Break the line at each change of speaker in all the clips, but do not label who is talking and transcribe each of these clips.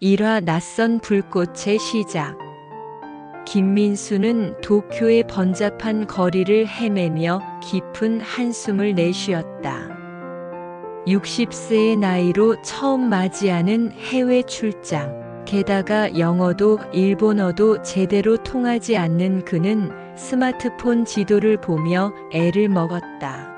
일화 낯선 불꽃의 시작. 김민수는 도쿄의 번잡한 거리를 헤매며 깊은 한숨을 내쉬었다. 60세의 나이로 처음 맞이하는 해외 출장. 게다가 영어도 일본어도 제대로 통하지 않는 그는 스마트폰 지도를 보며 애를 먹었다.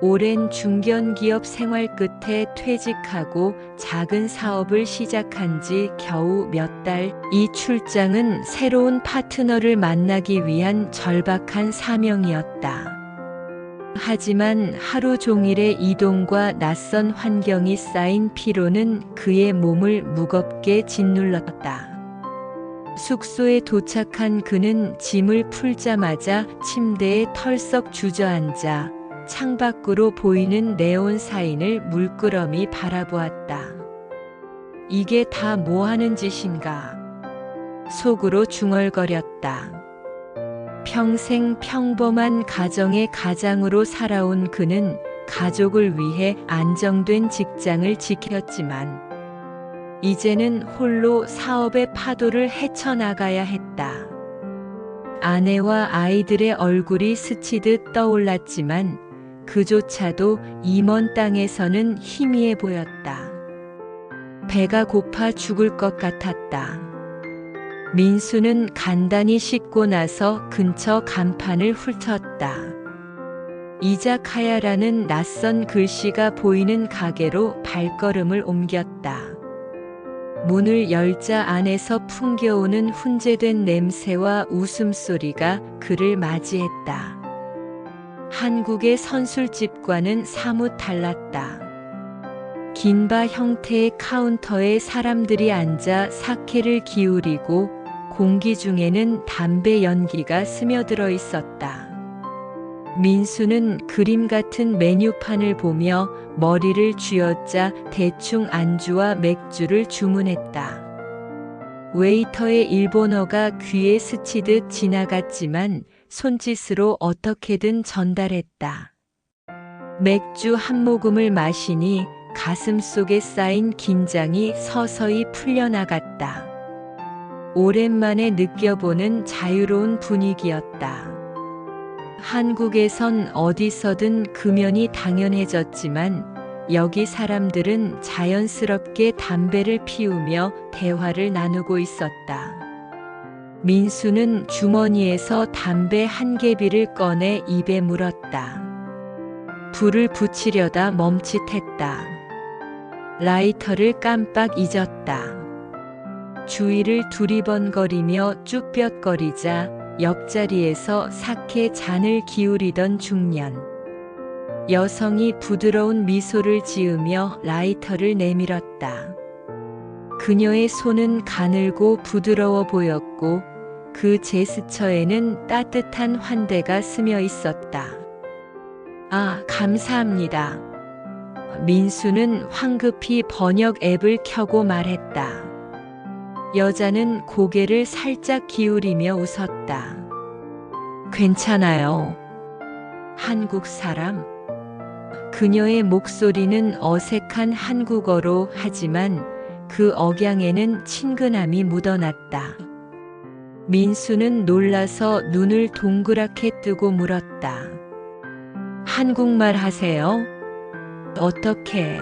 오랜 중견 기업 생활 끝에 퇴직하고 작은 사업을 시작한 지 겨우 몇 달, 이 출장은 새로운 파트너를 만나기 위한 절박한 사명이었다. 하지만 하루 종일의 이동과 낯선 환경이 쌓인 피로는 그의 몸을 무겁게 짓눌렀다. 숙소에 도착한 그는 짐을 풀자마자 침대에 털썩 주저앉아 창밖으로 보이는 네온 사인을 물끄러미 바라보았다. 이게 다 뭐 하는 짓인가? 속으로 중얼거렸다. 평생 평범한 가정의 가장으로 살아온 그는 가족을 위해 안정된 직장을 지켰지만 이제는 홀로 사업의 파도를 헤쳐나가야 했다. 아내와 아이들의 얼굴이 스치듯 떠올랐지만 그조차도 임원 땅에서는 희미해 보였다. 배가 고파 죽을 것 같았다. 민수는 간단히 씻고 나서 근처 간판을 훑었다. 이자카야라는 낯선 글씨가 보이는 가게로 발걸음을 옮겼다. 문을 열자 안에서 풍겨오는 훈제된 냄새와 웃음소리가 그를 맞이했다. 한국의 선술집과는 사뭇 달랐다. 긴바 형태의 카운터에 사람들이 앉아 사케를 기울이고 공기 중에는 담배 연기가 스며들어 있었다. 민수는 그림 같은 메뉴판을 보며 머리를 쥐어짜 대충 안주와 맥주를 주문했다. 웨이터의 일본어가 귀에 스치듯 지나갔지만 손짓으로 어떻게든 전달했다. 맥주 한 모금을 마시니 가슴 속에 쌓인 긴장이 서서히 풀려나갔다. 오랜만에 느껴보는 자유로운 분위기였다. 한국에선 어디서든 금연이 당연해졌지만 여기 사람들은 자연스럽게 담배를 피우며 대화를 나누고 있었다. 민수는 주머니에서 담배 한 개비를 꺼내 입에 물었다. 불을 붙이려다 멈칫했다. 라이터를 깜빡 잊었다. 주위를 두리번거리며 쭈뼛거리자 옆자리에서 사케 잔을 기울이던 중년. 여성이 부드러운 미소를 지으며 라이터를 내밀었다. 그녀의 손은 가늘고 부드러워 보였고 그 제스처에는 따뜻한 환대가 스며 있었다. 아, 감사합니다. 민수는 황급히 번역 앱을 켜고 말했다. 여자는 고개를 살짝 기울이며 웃었다. 괜찮아요. 한국 사람? 그녀의 목소리는 어색한 한국어로 하지만 그 억양에는 친근함이 묻어났다. 민수는 놀라서 눈을 동그랗게 뜨고 물었다. 한국말 하세요? 어떻게?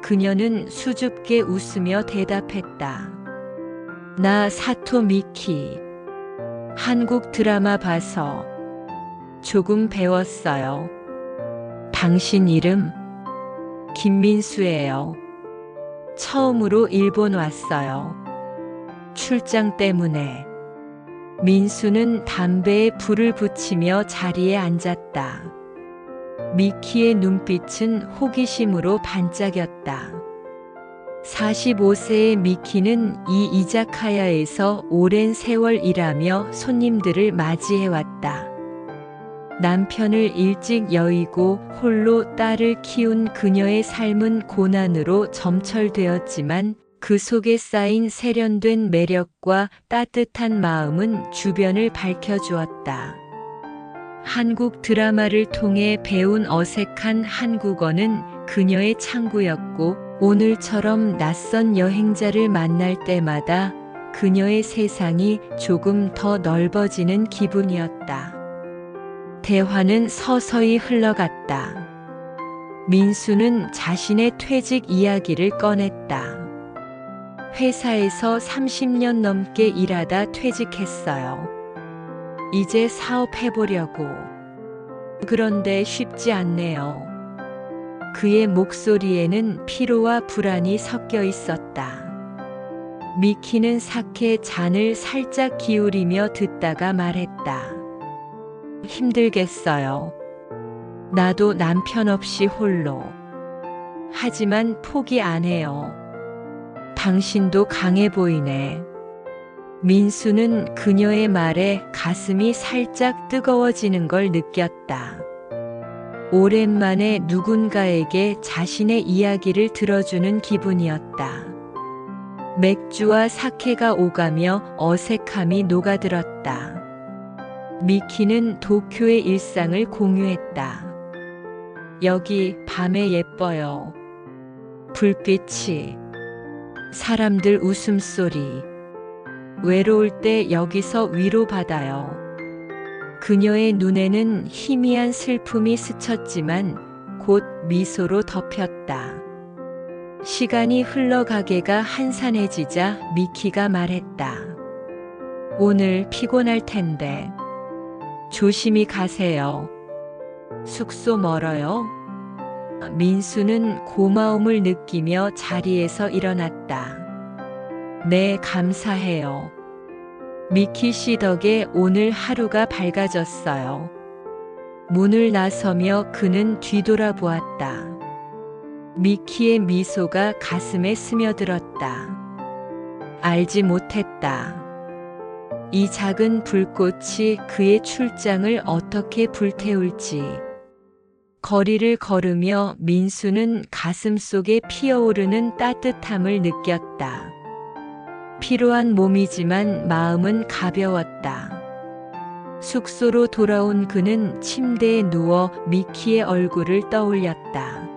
그녀는 수줍게 웃으며 대답했다. 나 사토 미키. 한국 드라마 봐서 조금 배웠어요. 당신 이름? 김민수예요. 처음으로 일본 왔어요. 출장 때문에. 민수는 담배에 불을 붙이며 자리에 앉았다. 미키의 눈빛은 호기심으로 반짝였다. 45세의 미키는 이 이자카야에서 오랜 세월 일하며 손님들을 맞이해왔다. 남편을 일찍 여의고 홀로 딸을 키운 그녀의 삶은 고난으로 점철되었지만 그 속에 쌓인 세련된 매력과 따뜻한 마음은 주변을 밝혀주었다. 한국 드라마를 통해 배운 어색한 한국어는 그녀의 창구였고 오늘처럼 낯선 여행자를 만날 때마다 그녀의 세상이 조금 더 넓어지는 기분이었다. 대화는 서서히 흘러갔다. 민수는 자신의 퇴직 이야기를 꺼냈다. 회사에서 30년 넘게 일하다 퇴직했어요. 이제 사업해보려고. 그런데 쉽지 않네요. 그의 목소리에는 피로와 불안이 섞여 있었다. 미키는 사케 잔을 살짝 기울이며 듣다가 말했다. 힘들겠어요. 나도 남편 없이 홀로. 하지만 포기 안 해요. 당신도 강해 보이네. 민수는 그녀의 말에 가슴이 살짝 뜨거워지는 걸 느꼈다. 오랜만에 누군가에게 자신의 이야기를 들어주는 기분이었다. 맥주와 사케가 오가며 어색함이 녹아들었다. 미키는 도쿄의 일상을 공유했다. 여기 밤에 예뻐요. 불빛이, 사람들 웃음소리. 외로울 때 여기서 위로받아요. 그녀의 눈에는 희미한 슬픔이 스쳤지만 곧 미소로 덮였다. 시간이 흘러가게가 한산해지자 미키가 말했다. 오늘 피곤할 텐데. 조심히 가세요. 숙소 멀어요? 민수는 고마움을 느끼며 자리에서 일어났다. 네, 감사해요. 미키 씨 덕에 오늘 하루가 밝아졌어요. 문을 나서며 그는 뒤돌아보았다. 미키의 미소가 가슴에 스며들었다. 알지 못했다. 이 작은 불꽃이 그의 출장을 어떻게 불태울지. 거리를 걸으며 민수는 가슴 속에 피어오르는 따뜻함을 느꼈다. 피로한 몸이지만 마음은 가벼웠다. 숙소로 돌아온 그는 침대에 누워 미키의 얼굴을 떠올렸다.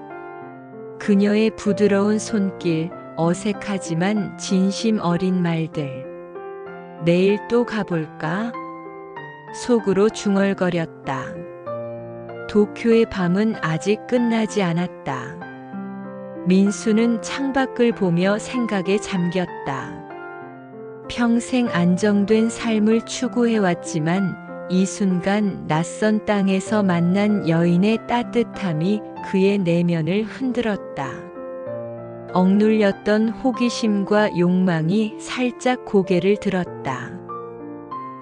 그녀의 부드러운 손길, 어색하지만 진심 어린 말들. 내일 또 가볼까? 속으로 중얼거렸다. 도쿄의 밤은 아직 끝나지 않았다. 민수는 창밖을 보며 생각에 잠겼다. 평생 안정된 삶을 추구해왔지만 이 순간 낯선 땅에서 만난 여인의 따뜻함이 그의 내면을 흔들었다. 억눌렸던 호기심과 욕망이 살짝 고개를 들었다.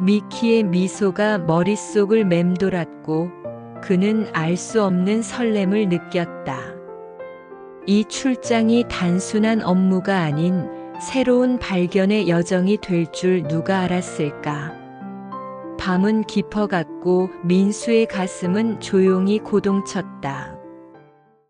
미키의 미소가 머릿속을 맴돌았고 그는 알 수 없는 설렘을 느꼈다. 이 출장이 단순한 업무가 아닌 새로운 발견의 여정이 될 줄 누가 알았을까? 밤은 깊어갔고 민수의 가슴은 조용히 고동쳤다.